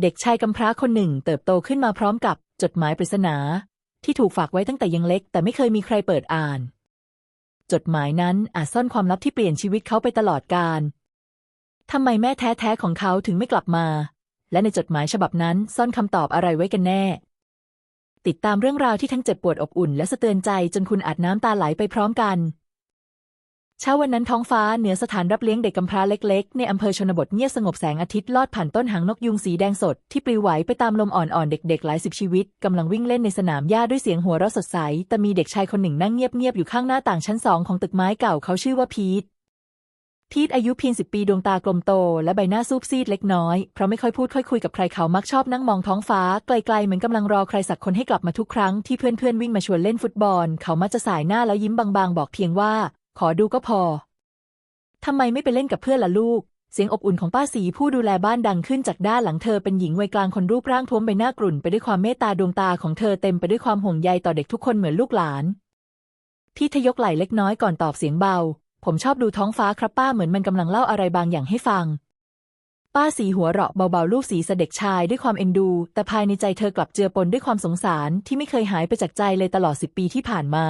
เด็กชายกำพร้าคนหนึ่งเติบโตขึ้นมาพร้อมกับจดหมายปริศนา ที่ถูกฝากไว้ตั้งแต่ยังเล็ก แต่ไม่เคยมีใครเปิดอ่าน จดหมายนั้นอาจซ่อนความลับที่เปลี่ยนชีวิตเขาไปตลอดกาลทำไมแม่แท้ๆของเขาถึงไม่กลับมา และในจดหมายฉบับนั้นซ่อนคำตอบอะไรไว้กันแน่ ติดตามเรื่องราวที่ทั้งเจ็บปวดอบอุ่น และสะเตือนใจจนคุณอาจน้ำตาไหลไปพร้อมกัน เช้าวันนั้นท้องฟ้าเหนือสถานรับเลี้ยงเด็กกำพร้าเล็กๆ ในอำเภอชนบทเงียบสงบแสงอาทิตย์ลอดผ่านต้นหางนกยุงสีแดงสด ที่ปลิวไหวไปตามลมอ่อนๆ เด็กๆ หลายสิบชีวิตกำลังวิ่งเล่นในสนามหญ้าด้วยเสียงหัวเราะสดใส แต่มีเด็กชายคนหนึ่งนั่งเงียบๆ อยู่ข้างหน้าต่างชั้นสองของตึกไม้เก่าเขาชื่อว่าพีทพีทอายุเพียงสิบปีดวงตากลมโต และใบหน้าซูบซีดเล็กน้อย เพราะไม่ค่อยพูดค่อยคุยกับใครเขามักชอบนั่งมองท้องฟ้า ไกลๆเหมือนกำลังรอใครสักคนให้กลับมาทุกครั้งที่เพื่อนๆวิ่งมาชวนเล่นฟุตบอล เขามักจะสายหน้าแล้วยิ้มบางๆ บอกเพียงว่า ขอดูก็พอ ทำไมไม่ไปเล่นกับเพื่อนล่ะลูก เสียงอบอุ่นของป้าสีผู้ดูแลบ้านดังขึ้นจากด้านหลังเธอเป็นหญิงวัยกลางคนรูปร่างท้วมใบหน้ากรุ่นไปด้วยความเมตตาดวงตาของเธอเต็มไปด้วยความห่วงใยต่อเด็กทุกคนเหมือนลูกหลานพี่ทยกไหล่เล็กน้อยก่อนตอบเสียงเบา ผมชอบดูท้องฟ้าครับป้าเหมือนมันกำลังเล่าอะไรบางอย่างให้ฟัง ป้าสีหัวเราะเบาๆลูกสีเสด็กชายด้วยความเอ็นดู แต่ภายในใจเธอกลับเจือปนด้วยความสงสารที่ไม่เคยหายไปจากใจเลยตลอดสิบปีที่ผ่านมา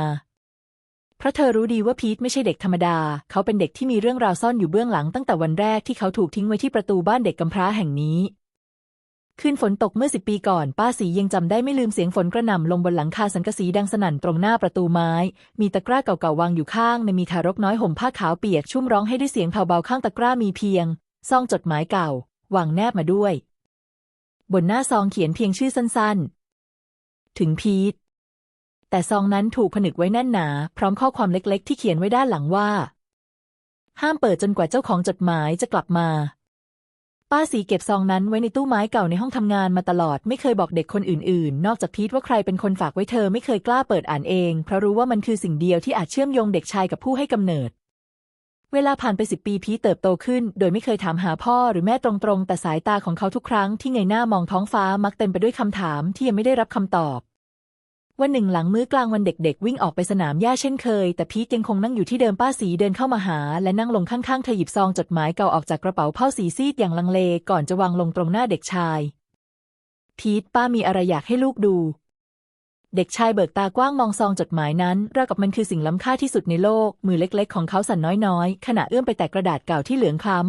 เพราะเธอรู้ดีว่าพีทไม่ใช่เด็กธรรมดา เขาเป็นเด็กที่มีเรื่องราวซ่อนอยู่เบื้องหลังตั้งแต่วันแรกที่เขาถูกทิ้งไว้ที่ประตูบ้านเด็กกำพร้าแห่งนี้ คืนฝนตกเมื่อสิบปีก่อน ป้าสียังจำได้ไม่ลืมเสียงฝนกระหน่ำลงบนหลังคาสังกะสีดังสนั่นตรงหน้าประตูไม้ มีตะกร้าเก่าๆวางอยู่ข้างในมีทารกน้อยห่มผ้าขาวเปียกชุ่มร้องให้ด้วยเสียงเผาเบาข้างตะกร้ามีเพียงซองจดหมายเก่าวางแนบมาด้วย บนหน้าซองเขียนเพียงชื่อสั้นๆ ถึงพีท แต่ซองนั้นถูกผนึกไว้แน่นหนา พร้อมข้อความเล็กๆ ที่เขียนไว้ด้านหลังว่า ห้ามเปิดจนกว่าเจ้าของจดหมายจะกลับมา ป้าสีเก็บซองนั้นไว้ในตู้ไม้เก่าในห้องทำงานมาตลอด ไม่เคยบอกเด็กคนอื่นๆ นอกจากพีทว่าใครเป็นคนฝากไว้เธอไม่เคยกล้าเปิดอ่านเอง เพราะรู้ว่ามันคือสิ่งเดียวที่อาจเชื่อมโยงเด็กชายกับผู้ให้กำเนิดเวลาผ่านไปสิบปีพีทเติบโตขึ้น โดยไม่เคยถามหาพ่อหรือแม่ตรงๆ แต่สายตาของเขาทุกครั้งที่เงยหน้ามองท้องฟ้ามักเต็มไปด้วยคำถามที่ยังไม่ได้รับคำตอบ วันหนึ่งหลังมื้อกลางวันเด็กๆ วิ่งออกไปสนามหญ้าเช่นเคย แต่พีทยังคงนั่งอยู่ที่เดิมป้าสีเดินเข้ามาหา และนั่งลงข้างๆเธอหยิบซองจดหมายเก่าออกจากกระเป๋าผ้าสีซีดอย่างลังเลก่อนจะวางลงตรงหน้าเด็กชาย พีทป้ามีอะไรอยากให้ลูกดู เด็กชายเบิกตากว้างมองซองจดหมายนั้นราวกับมันคือสิ่งล้ำค่าที่สุดในโลก มือเล็กๆ ของเขาสั่นน้อยๆขณะเอื้อมไปแตะกระดาษเก่าที่เหลืองคล้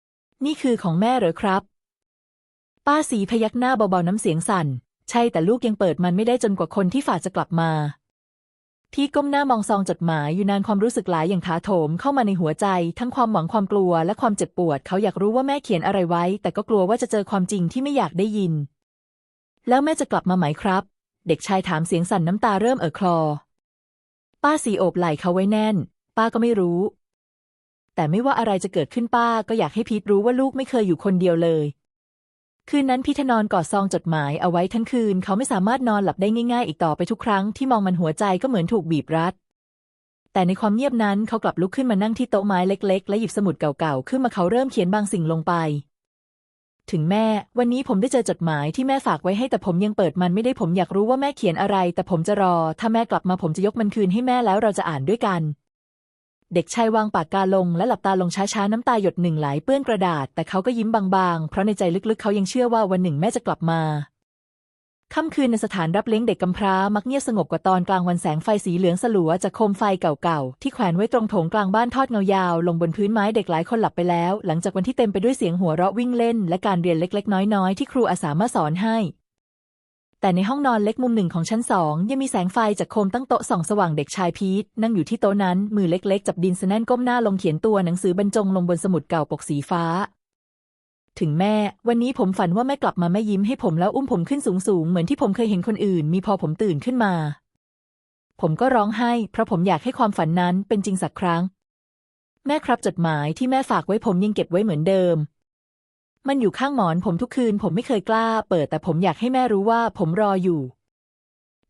ำนี่คือของแม่เหรอครับ ป้าสีพยักหน้าเบาๆน้ำเสียงสั่น ใช่แต่ลูกยังเปิดมันไม่ได้จนกว่าคนที่ฝาจะกลับมาพี่ก้มหน้ามองซองจดหมายอยู่นานความรู้สึกหลายอย่างถาโถมเข้ามาในหัวใจ ทั้งความหวังความกลัวและความเจ็บปวด เขาอยากรู้ว่าแม่เขียนอะไรไว้ แต่ก็กลัวว่าจะเจอความจริงที่ไม่อยากได้ยิน แล้วแม่จะกลับมาไหมครับ เด็กชายถามเสียงสั่นน้ำตาเริ่มเอ่อคลอ ป้าสีโอบไหล่เขาไว้แน่น ป้าก็ไม่รู้ แต่ไม่ว่าอะไรจะเกิดขึ้นป้าก็อยากให้พีทรู้ว่าลูกไม่เคยอยู่คนเดียวเลย คืนนั้นพีทนอนกอดซองจดหมายเอาไว้ทั้งคืน เขาไม่สามารถนอนหลับได้ง่าย ๆ อีกต่อไปทุกครั้งที่มองมันหัวใจก็เหมือนถูกบีบรัด แต่ในความเงียบนั้นเขากลับลุกขึ้นมานั่งที่โต๊ะไม้เล็ก ๆ และหยิบสมุดเก่าๆ ขึ้นมาเขาเริ่มเขียนบางสิ่งลงไป ถึงแม่ วันนี้ผมได้เจอจดหมายที่แม่ฝากไว้ให้แต่ผมยังเปิดมันไม่ได้ผมอยากรู้ว่าแม่เขียนอะไร แต่ผมจะรอ ถ้าแม่กลับมาผมจะยกมันคืนให้แม่แล้วเราจะอ่านด้วยกัน เด็กชายวางปากกาลงและหลับตาลงช้าๆ น้ำตาหยดหนึ่งไหลเปื้อนกระดาษ แต่เขาก็ยิ้มบางๆ เพราะในใจลึกๆ เขายังเชื่อว่าวันหนึ่งแม่จะกลับมาค่ำคืนในสถานรับเลี้ยงเด็กกำพร้ามักเงียบสงบกว่าตอนกลางวันแสงไฟสีเหลืองสลัวจากโคมไฟเก่าๆ ที่แขวนไว้ตรงโถงกลางบ้านทอดเงายาว ลงบนพื้นไม้เด็กหลายคนหลับไปแล้ว หลังจากวันที่เต็มไปด้วยเสียงหัวเราะวิ่งเล่น และการเรียนเล็กๆ น้อยๆ ที่ครูอาสามาสอนให้ แต่ในห้องนอนเล็กมุมหนึ่งของชั้นสองยังมีแสงไฟจากโคมตั้งโต๊ะส่องสว่างเด็กชายพีทนั่งอยู่ที่โต๊ะนั้น มือเล็กๆ จับดินสแน่นก้มหน้าลงเขียนตัวหนังสือบรรจงลงบนสมุดเก่าปกสีฟ้า ถึงแม่ วันนี้ผมฝันว่าแม่กลับมาแม่ยิ้มให้ผมแล้วอุ้มผมขึ้นสูงๆ เหมือนที่ผมเคยเห็นคนอื่น มีพอผมตื่นขึ้นมา ผมก็ร้องไห้ เพราะผมอยากให้ความฝันนั้นเป็นจริงสักครั้ง แม่ครับจดหมายที่แม่ฝากไว้ผมยังเก็บไว้เหมือนเดิม มันอยู่ข้างหมอนผมทุกคืน ผมไม่เคยกล้า เปิดแต่ผมอยากให้แม่รู้ว่าผมรออยู่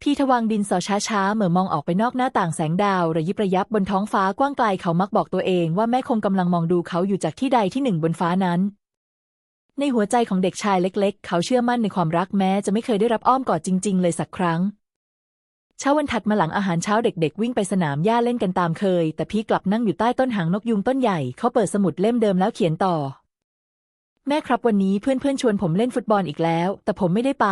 พี่ทวางดินสอช้าๆ เหมือมองออกไปนอกหน้าต่างแสงดาว ระยิบระยับบนท้องฟ้ากว้างไกลเขามักบอกตัวเองว่าแม่คงกำลังมองดูเขาอยู่จากที่ใดที่หนึ่งบนฟ้านั้น ในหัวใจของเด็กชายเล็กๆ เขาเชื่อมั่นในความรักแม้จะไม่เคยได้รับอ้อมกอดจริง ๆ เลยสักครั้ง เช้าวันถัดมาหลังอาหารเช้าเด็ก ๆ วิ่งไปสนามหญ้าเล่นกันตามเคย แต่พี่กลับนั่งอยู่ใต้ต้นหางนกยุงต้นใหญ่เขาเปิดสมุดเล่มเดิมแล้วเขียนต่อ แม่ครับวันนี้เพื่อนๆชวนผมเล่นฟุตบอลอีกแล้ว แต่ผมไม่ได้ไป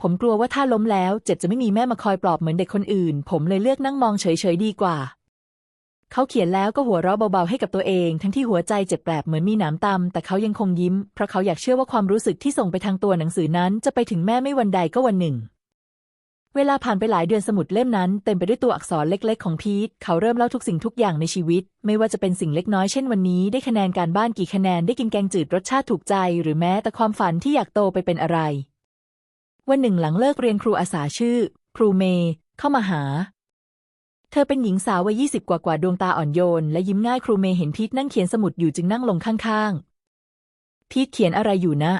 ผมกลัวว่าถ้าล้มแล้วเจ็บจะไม่มีแม่มาคอยปลอบเหมือนเด็กคนอื่น ผมเลยเลือกนั่งมองเฉยๆดีกว่า เขาเขียนแล้วก็หัวเราะเบาๆให้กับตัวเอง ทั้งที่หัวใจเจ็บแปลบเหมือนมีหนามตำแต่เขายังคงยิ้ม เพราะเขาอยากเชื่อว่าความรู้สึกที่ส่งไปทางตัวหนังสือนั้น จะไปถึงแม่ไม่วันใดก็วันหนึ่ง เวลาผ่านไปหลายเดือนสมุดเล่มนั้นเต็มไปด้วยตัวอักษรเล็ก ๆ ของพีทเขาเริ่มเล่าทุกสิ่งทุกอย่างในชีวิต ไม่ว่าจะเป็นสิ่งเล็กน้อยเช่นวันนี้ได้คะแนนการบ้านกี่คะแนนได้กินแกงจืดรสชาติถูกใจ หรือแม้แต่ความฝันที่อยากโตไปเป็นอะไร วันหนึ่งหลังเลิกเรียนครูอาสาชื่อ ครูเมย์เข้ามาหา เธอเป็นหญิงสาววัยยี่สิบกว่ากว่าดวงตาอ่อนโยน และยิ้มง่ายครูเมย์เห็นพีทนั่งเขียนสมุดอยู่จึงนั่งลงข้างๆพีทเขียนอะไรอยู่นะ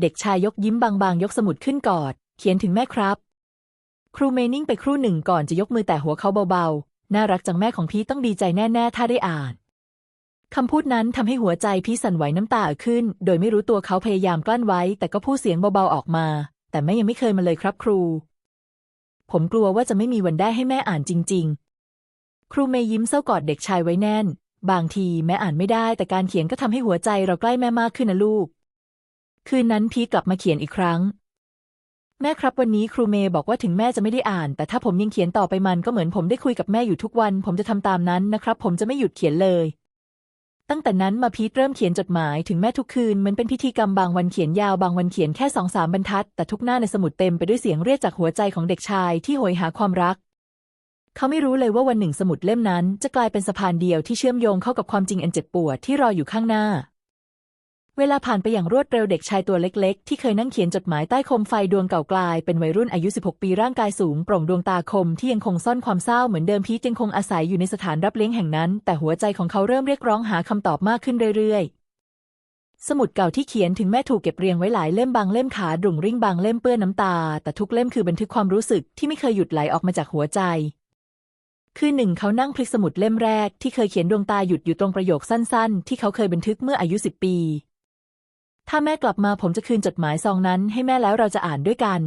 เด็กชายยกยิ้มบางๆ ยกสมุดขึ้นกอด เขียนถึงแม่ครับ ครูเมนิ่งไปครู่หนึ่งก่อนจะยกมือแต่หัวเขาเบาๆ น่ารักจังแม่ของพีทต้องดีใจแน่ๆ ถ้าได้อ่านคำพูดนั้นทำให้หัวใจพีสั่นไหวน้ำตาอขึ้น โดยไม่รู้ตัวเขาพยายามกลั้นไว้ แต่ก็พูดเสียงเบาๆออกมา แต่แม่ยังไม่เคยมาเลยครับครู ผมกลัวว่าจะไม่มีวันได้ให้แม่อ่านจริง ๆ ครูเมย์ยิ้มเศร้ากอดเด็กชายไว้แน่น บางทีแม่อ่านไม่ได้ แต่การเขียนก็ทำให้หัวใจเราใกล้แม่มากขึ้นนะลูก คืนนั้นพีกลับมาเขียนอีกครั้ง แม่ครับวันนี้ครูเมย์บอกว่าถึงแม่จะไม่ได้อ่าน แต่ถ้าผมยังเขียนต่อไปมันก็เหมือนผมได้คุยกับแม่อยู่ทุกวัน ผมจะทำตามนั้นนะครับ ผมจะไม่หยุดเขียนเลย ตั้งแต่นั้นมาพีทเริ่มเขียนจดหมายถึงแม่ทุกคืนเหมือนเป็นพิธีกรรมบางวันเขียนยาวบางวันเขียนแค่สองสามบรรทัด แต่ทุกหน้าในสมุดเต็มไปด้วยเสียงเรียกจากหัวใจของเด็กชายที่โหยหาความรัก เขาไม่รู้เลยว่าวันหนึ่งสมุดเล่มนั้น จะกลายเป็นสะพานเดียวที่เชื่อมโยงเข้ากับความจริงอันเจ็บปวดที่รออยู่ข้างหน้า เวลาผ่านไปอย่างรวดเร็วเด็กชายตัวเล็กๆ ที่เคยนั่งเขียนจดหมายใต้โคมไฟดวงเก่ากลาย เป็นวัยรุ่นอายุ 16 ปีร่างกายสูงโปร่งดวงตาคมที่ยังคงซ่อนความเศร้าเหมือนเดิมพีทยังคงอาศัยอยู่ในสถานรับเลี้ยงแห่งนั้น แต่หัวใจของเขาเริ่มเรียกร้องหาคำตอบมากขึ้นเรื่อยๆ สมุดเก่าที่เขียนถึงแม่ถูกเก็บเรียงไว้หลายเล่มบางเล่มขาดรุ่งริ่งบางเล่มเปื้อนน้ำตา แต่ทุกเล่มคือบันทึกความรู้สึกที่ไม่เคยหยุดไหลออกมาจากหัวใจคืนหนึ่งเขานั่งพลิกสมุดเล่มแรกที่เคยเขียนดวงตาหยุดอยู่ตรงประโยคสั้นๆ ที่เขาเคยบันทึกเมื่ออายุสิบปี ถ้าแม่กลับมาผมจะคืนจดหมายซองนั้นให้แม่แล้วเราจะอ่านด้วยกัน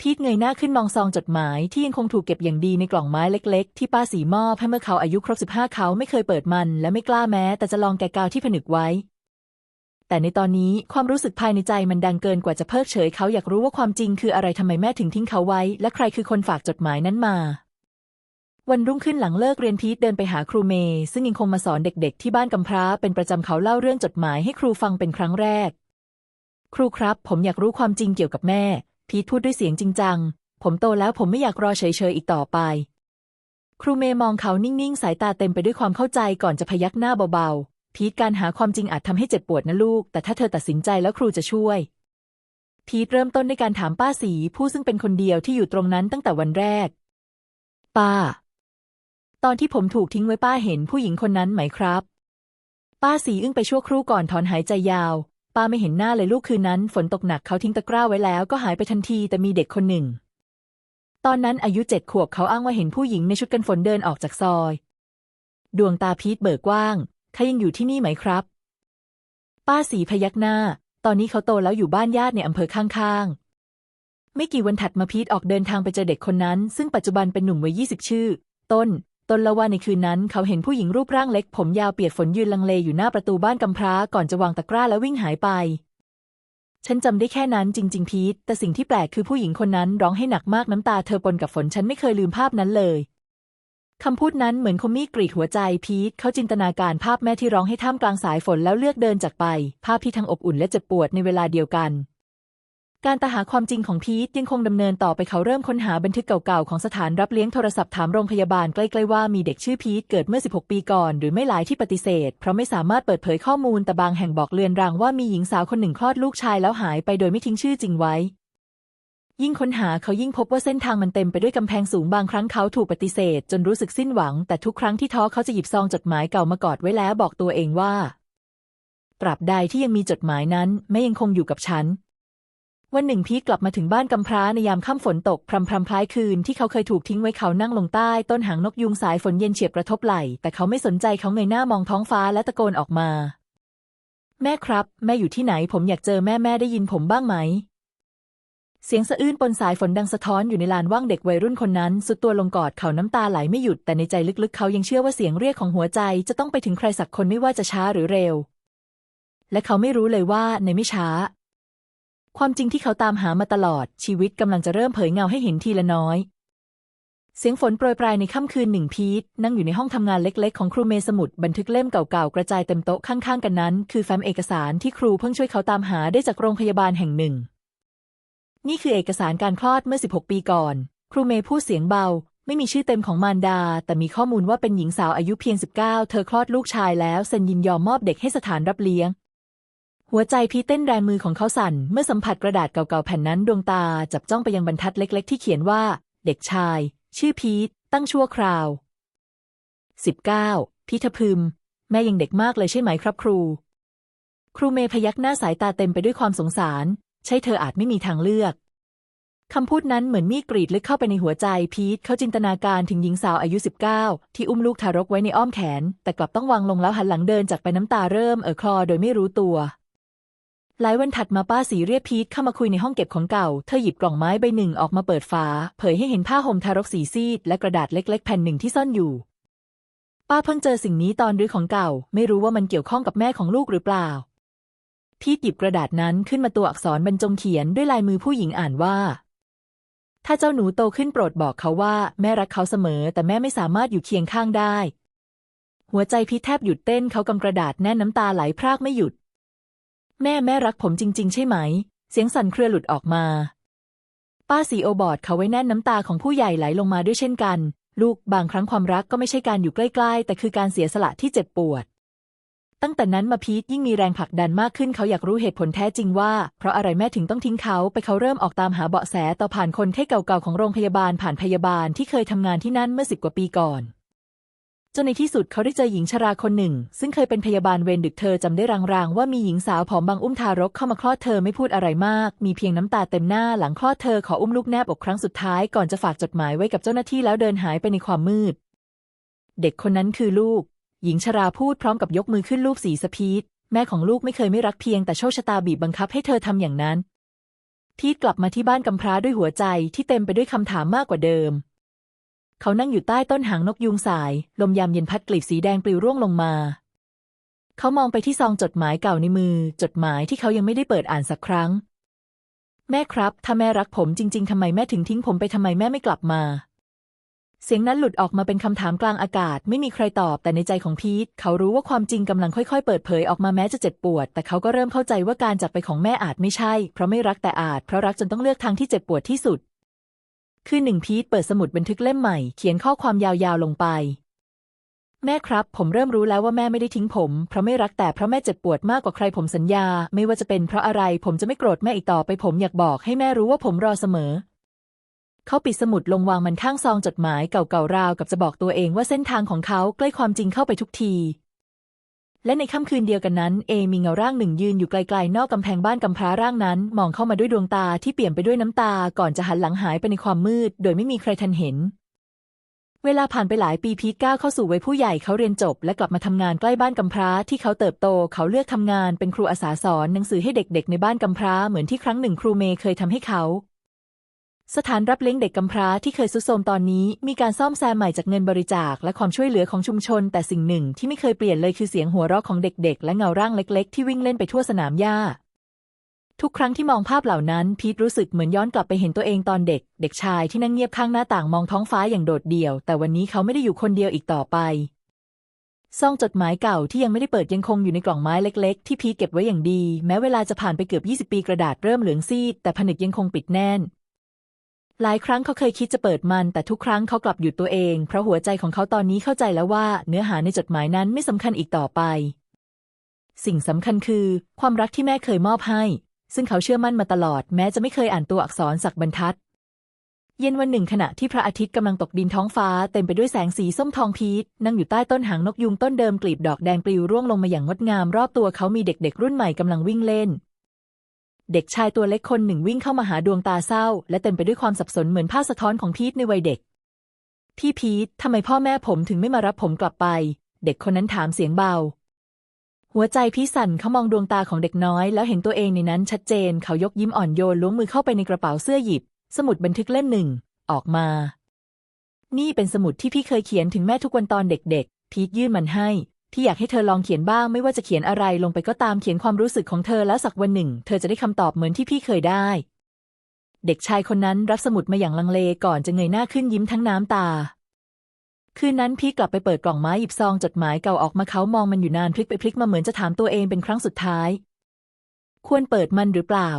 พีทเงยหน้าขึ้นมองซองจดหมายที่ยังคงถูกเก็บอย่างดีในกล่องไม้เล็ก ๆ ที่ป้าสีมอบให้เมื่อเขาอายุครบสิบห้าเขาไม่เคยเปิดมัน และไม่กล้าแม้ แต่จะลองแกะกาวที่ผนึกไว้ แต่ในตอนนี้ความรู้สึกภายในใจมันดังเกินกว่าจะเพิกเฉยเขาอยากรู้ว่าความจริงคืออะไรทำไมแม่ถึงทิ้งเขาไว้ และใครคือคนฝากจดหมายนั้นมา วันรุ่งขึ้นหลังเลิกเรียนพีทเดินไปหาครูเมย์ซึ่งยังคงมาสอนเด็กๆ ที่บ้านกำพร้าเป็นประจำเขาเล่าเรื่องจดหมายให้ครูฟังเป็นครั้งแรก ครูครับ ผมอยากรู้ความจริงเกี่ยวกับแม่ พีทพูดด้วยเสียงจริงจัง ผมโตแล้วผมไม่อยากรอเฉยๆอีกต่อไป ครูเมย์มองเขานิ่งๆ สายตาเต็มไปด้วยความเข้าใจก่อนจะพยักหน้าเบาๆ พีทการหาความจริงอาจทำให้เจ็บปวดนะลูก แต่ถ้าเธอตัดสินใจแล้วครูจะช่วย พีทเริ่มต้นด้วยการถามป้าสีผู้ซึ่งเป็นคนเดียวที่อยู่ตรงนั้นตั้งแต่วันแรก ป้า ตอนที่ผมถูกทิ้งไว้ป้าเห็นผู้หญิงคนนั้นไหมครับ ป้าสีอึ้งไปชั่วครู่ก่อนถอนหายใจยาว ป้าไม่เห็นหน้าเลยลูกคืนนั้น ฝนตกหนักเขาทิ้งตะกร้าไว้แล้วก็หายไปทันทีแต่มีเด็กคนหนึ่ง ตอนนั้นอายุเจ็ดขวบเขาอ้างว่าเห็นผู้หญิงในชุดกันฝนเดินออกจากซอย ดวงตาพีทเบิกกว้างเขายังอยู่ที่นี่ไหมครับ ป้าสีพยักหน้า ตอนนี้เขาโตแล้วอยู่บ้านญาติในอำเภอข้างๆ ไม่กี่วันถัดมาพีทออกเดินทางไปเจอเด็กคนนั้น ซึ่งปัจจุบันเป็นหนุ่มวัยยี่สิบชื่อ ต้น ตนละว่าในคืนนั้นเขาเห็นผู้หญิงรูปร่างเล็ก ผมยาวเปียกฝนยืนลังเลอยู่หน้าประตูบ้านกำพร้าก่อนจะวางตะกร้าแล้ววิ่งหายไป ฉันจำได้แค่นั้นจริง ๆ พีทแต่สิ่งที่แปลกคือผู้หญิงคนนั้นร้องให้หนักมากน้ำตาเธอปนกับฝนฉันไม่เคยลืมภาพนั้นเลยคำพูดนั้นเหมือนคมมีดกรีดหัวใจพีทเขาจินตนาการภาพแม่ที่ร้องให้ท่ามกลางสายฝนแล้วเลือกเดินจากไป ภาพที่ทั้งอบอุ่นและเจ็บปวดในเวลาเดียวกัน การตาหาความจริงของพีทยังคงดำเนินต่อไปเขาเริ่มค้นหาบันทึกเก่าๆ ของสถานรับเลี้ยงโทรศัพท์ถามโรงพยาบาลใกล้ๆว่ามีเด็กชื่อพีทเกิดเมื่อ 16 ปีก่อน หรือไม่หลายที่ปฏิเสธ เพราะไม่สามารถเปิดเผยข้อมูลแต่บางแห่งบอกเลือนรางว่ามีหญิงสาวคนหนึ่งคลอดลูกชายแล้วหายไปโดยไม่ทิ้งชื่อจริงไว้ ยิ่งค้นหาเขายิ่งพบว่าเส้นทางมันเต็มไปด้วยกำแพงสูงบางครั้งเขาถูกปฏิเสธ จนรู้สึกสิ้นหวัง แต่ทุกครั้งที่ท้อเขาจะหยิบซองจดหมายเก่ามากอดไว้แล้วบอกตัวเองว่าตราบใดที่ยังมีจดหมายนั้นแม่ยังคงอยู่กับฉัน วันหนึ่งพีกลับมาถึงบ้านกำพร้าในยามค่ำฝนตก พรำพรำคล้ายคืนที่เขาเคยถูกทิ้งไว้เขานั่งลงใต้ ต้นหางนกยุงสายฝนเย็นเฉียบกระทบไหล่แต่เขาไม่สนใจเขาเงยหน้ามองท้องฟ้าและตะโกนออกมา แม่ครับ แม่อยู่ที่ไหน ผมอยากเจอแม่แม่ได้ยินผมบ้างไหม เสียงสะอื้นปนสายฝนดังสะท้อนอยู่ในลานว่างเด็กวัยรุ่นคนนั้น สุดตัวลงกอดเขาน้ำตาไหลไม่หยุดแต่ในใจลึกๆ เขายังเชื่อว่าเสียงเรียกของหัวใจจะต้องไปถึงใครสักคนไม่ว่าจะช้าหรือเร็ว และเขาไม่รู้เลยว่าในไม่ช้า ความจริงที่เขาตามหามาตลอดชีวิตกำลังจะเริ่มเผยเงาให้เห็นทีละน้อย เสียงฝนโปรยปลายในค่ำคืนหนึ่งพีทนั่งอยู่ในห้องทำงานเล็กๆ ของครูเมสมุดบันทึกเล่มเก่าๆ กระจายเต็มโต๊ะข้างๆ กันนั้น คือแฟ้มเอกสารที่ครูเพิ่งช่วยเขาตามหาได้จากโรงพยาบาลแห่งหนึ่ง นี่คือเอกสารการคลอดเมื่อ 16 ปีก่อน ครูเมย์พูดเสียงเบา ไม่มีชื่อเต็มของมารดา แต่มีข้อมูลว่าเป็นหญิงสาวอายุเพียง 19 เธอคลอดลูกชายแล้วเซ็นยินยอมมอบเด็กให้สถานรับเลี้ยง หัวใจพีเต้นแรงมือของเขาสั่น เมื่อสัมผัสกระดาษเก่าๆแผ่นนั้นดวงตาจับจ้องไปยังบรรทัดเล็ก ๆ ที่เขียนว่า เด็กชาย ชื่อพีทตั้งชั่วคราว 19. พิทพึม แม่ยังเด็กมากเลยใช่ไหมครับครู ครูเมย์พยักหน้าสายตาเต็มไปด้วยความสงสาร ใช่เธออาจไม่มีทางเลือกคำพูดนั้นเหมือนมีกรีดลึกเข้าไปในหัวใจพีทเขาจินตนาการถึงหญิงสาวอายุ 19 ที่อุ้มลูกทารกไว้ในอ้อมแขน แต่กลับต้องวางลงแล้วหันหลังเดินจากไปน้ำตาเริ่มเอ่อคลอโดยไม่รู้ตัว หลายวันถัดมาป้าสีเรียกพีทเข้ามาคุยในห้องเก็บของเก่า เธอหยิบกล่องไม้ใบหนึ่งออกมาเปิดฝา เผยให้เห็นผ้าห่มทารกสีซีด และกระดาษเล็ก ๆ แผ่นหนึ่งที่ซ่อนอยู่ ป้าเพิ่งเจอสิ่งนี้ตอนรื้อของเก่า ไม่รู้ว่ามันเกี่ยวข้องกับแม่ของลูกหรือเปล่า พีทหยิบกระดาษนั้นขึ้นมาตัวอักษรบรรจงเขียนด้วยลายมือผู้หญิงอ่านว่า ถ้าเจ้าหนูโตขึ้นโปรดบอกเขาว่า แม่รักเขาเสมอ แต่แม่ไม่สามารถอยู่เคียงข้างได้ หัวใจพีทแทบหยุดเต้นเขากำกระดาษแน่นน้ำตาไหลพรากไม่หยุด แม่แม่รักผมจริง ๆ ใช่ไหม เสียงสั่นเครือหลุดออกมา ป้าสีโอบอดเขาไว้แน่นน้ำตาของผู้ใหญ่ไหลลงมาด้วยเช่นกัน ลูกบางครั้งความรักก็ไม่ใช่การอยู่ใกล้ ๆ แต่คือการเสียสละที่เจ็บปวด ตั้งแต่นั้นมาพีทยิ่งมีแรงผลักดันมากขึ้นเขาอยากรู้เหตุผลแท้จริงว่า เพราะอะไรแม่ถึงต้องทิ้งเขาไปเขาเริ่มออกตามหาเบาะแสต่อผ่านคนไข้เก่าๆของโรงพยาบาลผ่านพยาบาลที่เคยทำงานที่นั่นเมื่อสิบกว่าปีก่อน จนในที่สุดเขาได้เจอหญิงชราคนหนึ่ง ซึ่งเคยเป็นพยาบาลเวรดึกเธอจำได้รางๆ ว่ามีหญิงสาวผอมบางอุ้มทารกเข้ามาคลอดเธอไม่พูดอะไรมาก มีเพียงน้ำตาเต็มหน้าหลังคลอดเธอขออุ้มลูกแนบอกครั้งสุดท้ายก่อนจะฝากจดหมายไว้กับเจ้าหน้าที่แล้วเดินหายไปในความมืด เด็กคนนั้นคือลูก หญิงชราพูดพร้อมกับยกมือขึ้นลูบสีสพีทแม่ของลูกไม่เคยไม่รักเพียงแต่โชคชะตาบีบบังคับให้เธอทำอย่างนั้นพีทกลับมาที่บ้านกำพร้าด้วยหัวใจที่เต็มไปด้วยคำถามมากกว่าเดิม เขานั่งอยู่ใต้ต้นหางนกยูงสาย ลมยามเย็นพัดกลีบสีแดงปลิวร่วงลงมา เขามองไปที่ซองจดหมายเก่าในมือ จดหมายที่เขายังไม่ได้เปิดอ่านสักครั้ง แม่ครับ ถ้าแม่รักผมจริง ๆทำไมแม่ถึงทิ้งผมไปทำไมแม่ไม่กลับมา เสียงนั้นหลุดออกมาเป็นคำถามกลางอากาศ ไม่มีใครตอบแต่ในใจของพีทเขารู้ว่าความจริงกำลังค่อยๆ เปิดเผยออกมาแม้จะเจ็บปวด แต่เขาก็เริ่มเข้าใจว่าการจากไปของแม่อาจไม่ใช่ เพราะไม่รักแต่อาจ เพราะรักจนต้องเลือกทางที่เจ็บปวดที่สุด คือหนึ่งพีทเปิดสมุดบันทึกเล่มใหม่เขียนข้อความยาวๆลงไป แม่ครับ ผมเริ่มรู้แล้วว่าแม่ไม่ได้ทิ้งผม เพราะไม่รักแต่เพราะแม่เจ็บปวดมากกว่าใครผมสัญญา ไม่ว่าจะเป็นเพราะอะไรผมจะไม่โกรธแม่อีกต่อไปผมอยากบอกให้แม่รู้ว่าผมรอเสมอ เขาปิดสมุดลงวางมันข้างซองจดหมายเก่าๆราวกับจะบอกตัวเองว่าเส้นทางของเขาใกล้ความจริงเข้าไปทุกที และในค่ำคืนเดียวกันนั้น เอมีเงาร่างหนึ่งยืนอยู่ไกลๆ นอกกำแพงบ้านกำพร้าร่างนั้น มองเข้ามาด้วยดวงตาที่เปลี่ยมไปด้วยน้ำตาก่อนจะหันหลังหายไปในความมืด โดยไม่มีใครทันเห็น เวลาผ่านไปหลายปีพีทก้าวเข้าสู่วัยผู้ใหญ่เขาเรียนจบ และกลับมาทำงานใกล้บ้านกำพร้าที่เขาเติบโต เขาเลือกทำงานเป็นครูอาสาสอนหนังสือให้เด็กๆ ในบ้านกำพร้าเหมือนที่ครั้งหนึ่งครูเมย์เคยทำให้เขา สถานรับเลี้ยงเด็กกำพร้าที่เคยสุดโทมตอนนี้มีการซ่อมแซมใหม่จากเงินบริจาคและความช่วยเหลือของชุมชน แต่สิ่งหนึ่งที่ไม่เคยเปลี่ยนเลยคือเสียงหัวเราะของเด็กๆ และเงาร่างเล็กๆ ที่วิ่งเล่นไปทั่วสนามหญ้า ทุกครั้งที่มองภาพเหล่านั้น พีทรู้สึกเหมือนย้อนกลับไปเห็นตัวเองตอนเด็ก เด็กชายที่นั่งเงียบข้างหน้าต่างมองท้องฟ้าอย่างโดดเดี่ยว แต่วันนี้เขาไม่ได้อยู่คนเดียวอีกต่อไปซองจดหมายเก่าที่ยังไม่ได้เปิดยังคงอยู่ในกล่องไม้เล็กๆ ที่พีทเก็บไว้อย่างดี แม้เวลาจะผ่านไปเกือบ 20 ปีกระดาษเริ่มเหลืองซีดแต่ผนึกยังคงปิดแน่น หลายครั้งเขาเคยคิดจะเปิดมัน แต่ทุกครั้งเขากลับหยุดตัวเอง เพราะหัวใจของเขาตอนนี้เข้าใจแล้วว่า เนื้อหาในจดหมายนั้นไม่สำคัญอีกต่อไป สิ่งสำคัญคือ ความรักที่แม่เคยมอบให้ ซึ่งเขาเชื่อมั่นมาตลอด แม้จะไม่เคยอ่านตัวอักษรสักบรรทัด เย็นวันหนึ่งขณะที่พระอาทิตย์กำลังตกดินท้องฟ้า เต็มไปด้วยแสงสีส้มทองพีชนั่งอยู่ใต้ต้นหางนกยุงต้นเดิมกลีบดอกแดงปลิวร่วงลงมาอย่างงดงาม รอบตัวเขามีเด็กๆ รุ่นใหม่กำลังวิ่งเล่น เด็กชายตัวเล็กคนหนึ่งวิ่งเข้ามาหาดวงตาเศร้า และเต็มไปด้วยความสับสนเหมือนภาพสะท้อนของพีทในวัยเด็ก พี่พีททำไมพ่อแม่ผมถึงไม่มารับผมกลับไป เด็กคนนั้นถามเสียงเบา หัวใจพี่สั่นเขามองดวงตาของเด็กน้อย แล้วเห็นตัวเองในนั้นชัดเจน เขายกยิ้มอ่อนโยนล้วงมือเข้าไปในกระเป๋าเสื้อหยิบ สมุดบันทึกเล่มหนึ่ง ออกมา นี่เป็นสมุดที่พี่เคยเขียนถึงแม่ทุกวันตอนเด็กๆ พีทยื่นมันให้ ที่อยากให้เธอลองเขียนบ้างไม่ว่าจะเขียนอะไรลงไปก็ตามเขียนความรู้สึกของเธอแล้วสักวันหนึ่ง เธอจะได้คำตอบเหมือนที่พี่เคยได้ เด็กชายคนนั้นรับสมุดมาอย่างลังเลก่อนจะเงยหน้าขึ้นยิ้มทั้งน้ำตา คืนนั้นพี่กลับไปเปิดกล่องไม้หยิบซองจดหมายเก่าออกมาเขามองมันอยู่นานพลิกไปพลิกมาเหมือนจะถามตัวเองเป็นครั้งสุดท้าย ควรเปิดมันหรือเปล่า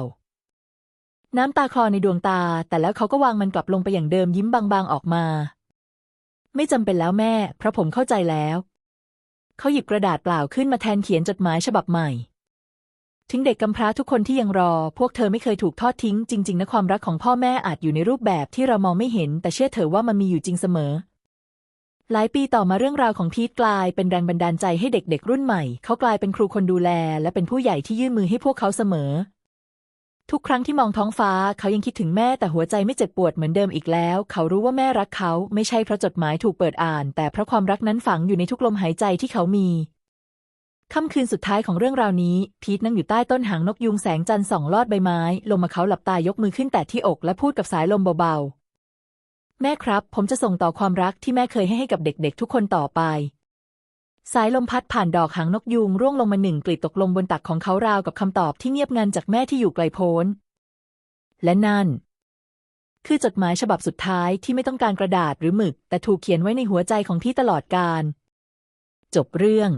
น้ำตาคลอในดวงตา แต่แล้วเขาก็วางมันกลับลงไปอย่างเดิมยิ้มบางๆออกมา ไม่จำเป็นแล้วแม่ เพราะผมเข้าใจแล้ว เขาหยิบกระดาษเปล่าขึ้นมาแทนเขียนจดหมายฉบับใหม่ ถึงเด็กกำพร้าทุกคนที่ยังรอ พวกเธอไม่เคยถูกทอดทิ้ง จริง ๆ นะความรักของพ่อแม่อาจอยู่ในรูปแบบที่เรามองไม่เห็น แต่เชื่อเถอะว่ามันมีอยู่จริงเสมอ หลายปีต่อมาเรื่องราวของพีทกลายเป็นแรงบันดาลใจให้เด็กๆรุ่นใหม่ เขากลายเป็นครูคนดูแล และเป็นผู้ใหญ่ที่ยื่นมือให้พวกเขาเสมอ ทุกครั้งที่มองท้องฟ้าเขายังคิดถึงแม่แต่หัวใจไม่เจ็บปวดเหมือนเดิมอีกแล้ว เขารู้ว่าแม่รักเขาไม่ใช่เพราะจดหมายถูกเปิดอ่าน แต่เพราะความรักนั้นฝังอยู่ในทุกลมหายใจที่เขามีค่ำคืนสุดท้ายของเรื่องราวนี้ พีทนั่งอยู่ใต้ต้นหางนกยุงแสงจันทร์ส่องลอดใบไม้ ลงมาเขาหลับตายกมือขึ้นแตะที่อกและพูดกับสายลมเบาๆ แม่ครับ ผมจะส่งต่อความรักที่แม่เคยให้ให้กับเด็กๆ ทุกคนต่อไป สายลมพัดผ่านดอกหางนกยูงร่วงลงมาหนึ่งกลีบตกลงบนตักของเขาราวกับคำตอบที่เงียบงันจากแม่ที่อยู่ไกลโพ้น และนั่น คือจดหมายฉบับสุดท้ายที่ไม่ต้องการกระดาษหรือหมึก แต่ถูกเขียนไว้ในหัวใจของพี่ตลอดกาลจบเรื่อง